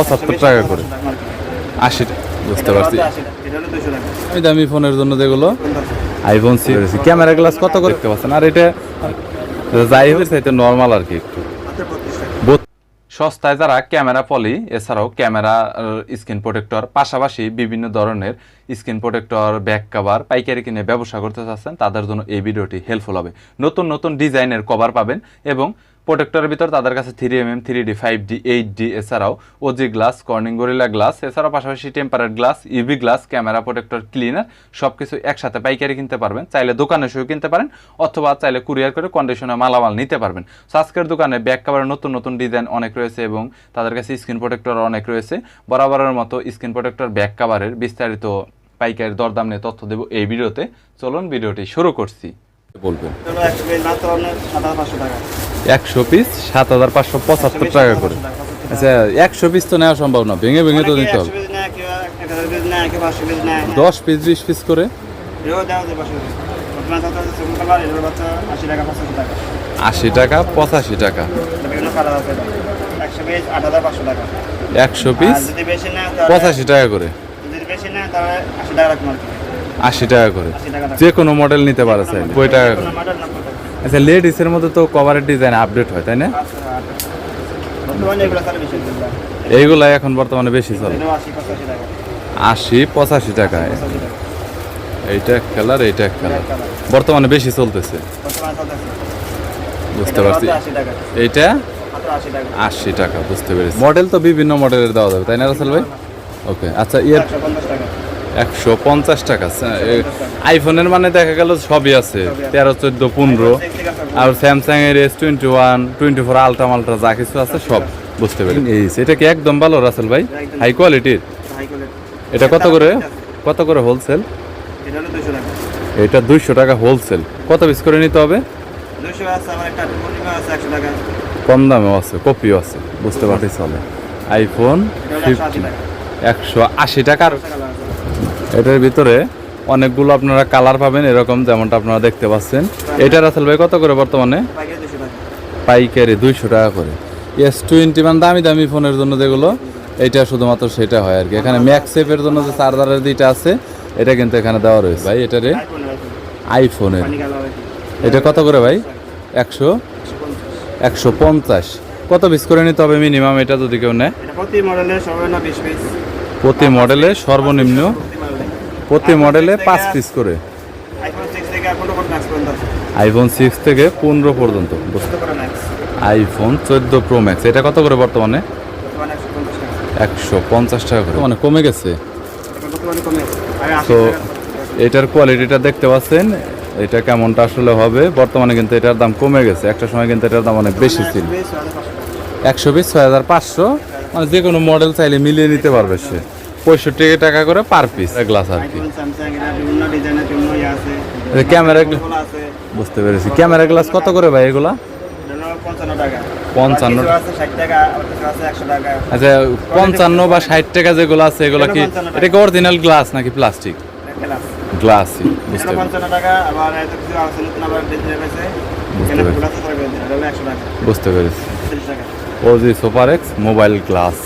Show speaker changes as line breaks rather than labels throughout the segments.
পঁচাত্তর টাকা করে। আশি বুঝতে পারছি। এই দামি ফোনের জন্য যেগুলো আইফোন সিক্স ক্যামেরা গ্লাস কত করে? দেখতে পাচ্ছেন। আর এটা যাই হয়েছে এটা নর্মাল আর কি একটু। সস্তায় যারা ক্যামেরা পলি, এছাড়াও ক্যামেরা স্ক্রিন প্রোটেক্টর পাশাপাশি বিভিন্ন ধরনের স্ক্রিন প্রোটেক্টর ব্যাক কভার পাইকারি কিনে ব্যবসা করতে চাচ্ছেন তাদের জন্য এই ভিডিওটি হেল্পফুল হবে। নতুন নতুন ডিজাইনের কভার পাবেন এবং প্রোটেক্টরের ভিতর তাদের কাছে three M M three D five D eight D এছাড়াও OG glass Corning Gorilla glass এছাড়াও পাশাপাশি tempered glass UV glass camera protector cleaner সব কিছু একসাথে পাইকারি কিনতে পারবেন। চাইলে দোকানে এসেও কিনতে পারেন অথবা চাইলে কুরিয়ার করে কন্ডিশনে মালামাল নিতে পারবেন। So, আজকের দোকানে ব্যাক কাভারের নতুন নতুন ডিজাইন অনেক রয়েছে এবং তাদের কাছে স্ক্রিন প্রোটেক্টর অনেক রয়েছে। বরাবরের মতো স্ক্রিন প্রোটেক্টর ব্যাক কাভারের বিস্তারিত পাইকারি দরদাম নিয়ে তথ্য দেবো এই ভিডিওতে। চলুন ভিডিওটি শুরু করছি। বলবেন।
একশো পিস সাত হাজার পাঁচশো
পঁচাত্তর টাকা করে। আচ্ছা একশো পিস তো নেওয়া সম্ভব না ভেঙে ভেঙে তো নিতে হবে।
নেয়
দশ পিস বিশ পিস করে?
আশি টাকা পঁচাশি টাকা। একশো পিস পঁচাশি টাকা
করে
যদি বেশি নেয় তাহলে আশি টাকা
করে। যে কোনো মডেল নিতে পারে ওই টাকা করে। আচ্ছা লেডিসের মধ্যে তো কভারের ডিজাইন আপডেট হয় তাই না?
আচ্ছা, আচ্ছা।
এইগুলা এখন বর্তমানে বেশি চলে।
আশি পঁচাশি টাকা।
টাকায় এইটা এক কালার এইটা এক কালার বর্তমানে বেশি চলতেছে। বুঝতে পারছি। এইটা?
আশি টাকা।
বুঝতে পেরেছি। মডেল তো বিভিন্ন মডেলের দেওয়া যাবে তাই না রাসেল ভাই? ওকে আচ্ছা ইয়ের
একশো পঞ্চাশ টাকা
আইফোনের মানে দেখা গেল সবই আছে, তেরো, চোদ্দ, পনেরো। আর স্যামসাং এর S twenty one twenty four ultra মাল্ট্রা যা কিছু আছে সব, বুঝতে পেরেছি। এই, এটা কি একদম ভালো, রাসেল ভাই? হাই কোয়ালিটির এটা কত করে? কত করে হোলসেল
এটা
দুইশো টাকা হোলসেল কত পিস করে নিতে হবে? কম দামেও আছে, কপিও আছে, বুঝতে চলে আইফোন ফিফটি একশো আশি টাকার এটার ভিতরে অনেকগুলো আপনারা কালার পাবেন এরকম যেমনটা আপনারা দেখতে পাচ্ছেন। এটা রাসেল ভাই কত করে বর্তমানে?
পাইকারি
দুইশো টাকা করে। এস টোয়েন্টি মানে দামি দামি ফোনের জন্য যেগুলো এইটা শুধুমাত্র সেটা হয় আর কি। এখানে ম্যাক্সেপের জন্য যে চার্জারের দুইটা আছে এটা কিন্তু এখানে দেওয়া রয়েছে। ভাই এটা রে আইফোনের এটা কত করে ভাই? একশো?
একশো পঞ্চাশ।
কত পিস করে নিতে হবে মিনিমাম এটা যদি কেউ নেয়।
প্রতি মডেলের সর্বনিম্ন
প্রতি মডেলে সর্বনিম্ন
প্রতি মডেলে
পাঁচ পিস করে।
আইফোন সিক্স থেকে
পনেরো পর্যন্ত। আইফোন চোদ্দ প্রো ম্যাক্স এটা কত করে বর্তমানে?
একশো পঞ্চাশ টাকা।
করে। মানে কমে গেছে। তো এটার কোয়ালিটিটা দেখতে পাচ্ছেন। এটা কেমনটা আসলে হবে? বর্তমানে কিন্তু এটার দাম কমে গেছে। একটা সময় কিন্তু এটার দাম অনেক বেশি ছিল। একশো বিশ ছয় হাজার পাঁচশো। মানে যে কোনো মডেল চাইলে মিলিয়ে নিতে পারবে সে। পঁয়ষট্টি টাকা করে পার পিস গ্লাস আর কি।
আইফোন স্যামসাং এর বিভিন্ন ডিজাইনের বিভিন্ন ইয়ে
ক্যামেরা বুঝতে পেরেছি। ক্যামেরা গ্লাস কত করে ভাই এগুলা?
পঞ্চান্ন
আচ্ছা পঞ্চান্ন বা ষাট টাকা যেগুলো আছে এগুলো কি এটা কি অরিজিনাল গ্লাস নাকি প্লাস্টিক বুঝতে।
গ্লাস
বুঝতে পেরেছি। OG super X mobile glass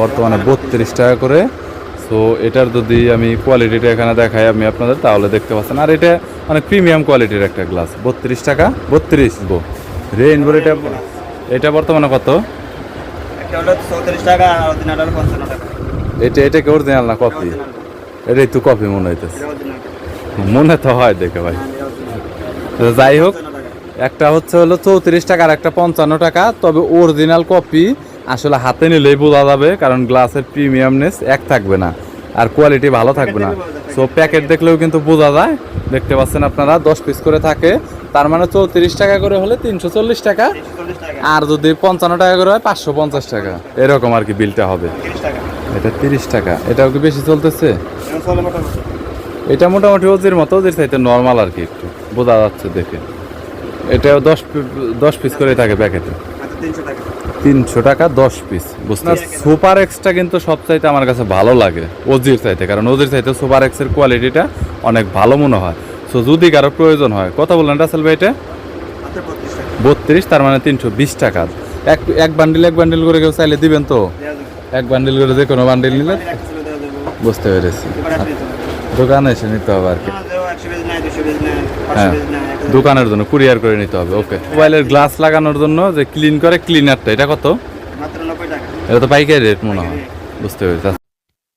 বর্তমানে বত্রিশ টাকা করে সো এটার যদি আমি কোয়ালিটিটা এখানে দেখাই আমি আপনাদের তাহলে দেখতে পাচ্ছেন। আর এটা অনেক প্রিমিয়াম কোয়ালিটির একটা গ্লাস বত্রিশ টাকা? বত্রিশ। গো। রেইনবোর এটা এটা বর্তমানে কত? এটা এটা কি অরিজিনাল না কপি এটাই তো কপি মনে হইতেছে। মনে তো হয় দেখে ভাই। যাই হোক একটা হচ্ছে হলো চৌত্রিশ টাকা আর একটা পঞ্চান্ন টাকা। তবে অরিজিনাল কপি আসলে হাতে নিলেই বোঝা যাবে কারণ গ্লাসের প্রিমিয়ামনেস এক থাকবে না আর কোয়ালিটি ভালো থাকবে না। সো প্যাকেট দেখলেও কিন্তু বোঝা যায়। দেখতে পাচ্ছেন আপনারা দশ পিস করে থাকে। তার মানে চৌত্রিশ টাকা করে হলে তিনশো চল্লিশ টাকা। আর যদি পঞ্চান্ন টাকা করে হয় পাঁচশো পঞ্চাশ টাকা। এরকম আর কি বিলটা হবে। এটা তিরিশ টাকা। এটাও কি বেশি চলতেছে? এটা মোটামুটি। ওজির মতো ওজির চাইতে নর্মাল আর কি একটু। বোঝা যাচ্ছে দেখে। এটাও দশ দশ পিস করে থাকে প্যাকেটে
তিনশো টাকা।
দশ পিস বুঝতে সুপার এক্সটা কিন্তু সব চাইতে আমার কাছে ভালো লাগে ওজির চাইতে। কারণ ওজির চাইতে সুপার এক্সের কোয়ালিটিটা অনেক ভালো মনে হয়। সো যদি কারও প্রয়োজন হয় কথা বললেন রাসেল ভাই এটা?
বত্রিশ
তার মানে তিনশো বিশ টাকা। এক এক বান্ডিল এক বান্ডিল করে কেউ চাইলে দিবেন তো? এক বান্ডিল করে যে কোনো বান্ডিল নিলে? বুঝতে পেরেছি।
হবে
দোকানে এসে নিতে হবে আর কি। হ্যাঁ দোকানের জন্য কুরিয়ার করে নিতে হবে ওকে মোবাইলের গ্লাস লাগানোর জন্য যে ক্লিন করে ক্লিনারটা এটা কত?
মাত্র নব্বই টাকা।
এটা তো পাইকারি রেট মনে হয়। বুঝতে পেরেছি।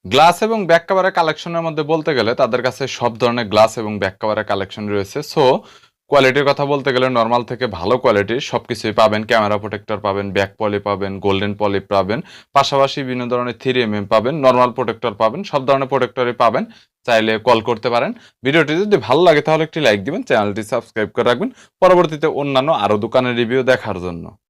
গ্লাস এবং ব্যাক কাভারের কালেকশনের মধ্যে বলতে গেলে তাদের কাছে সব ধরনের গ্লাস এবং ব্যাক কাভারের কালেকশন রয়েছে। সো কোয়ালিটির কথা বলতে গেলে নর্মাল থেকে ভালো কোয়ালিটির সব কিছুই পাবেন। ক্যামেরা প্রোটেক্টর পাবেন ব্যাক পলি পাবেন গোল্ডেন পলি পাবেন, পাশাপাশি বিভিন্ন ধরনের থ্রি এম পাবেন নর্মাল প্রোটেক্টর পাবেন, সব ধরনের প্রোটেক্টরই পাবেন। চাইলে কল করতে পারেন। ভিডিওটি যদি ভালো লাগে তাহলে একটি লাইক দিবেন চ্যানেলটি সাবস্ক্রাইব করে রাখবেন। পরবর্তীতে অন্যান্য আরও দোকানের রিভিউ দেখার জন্য।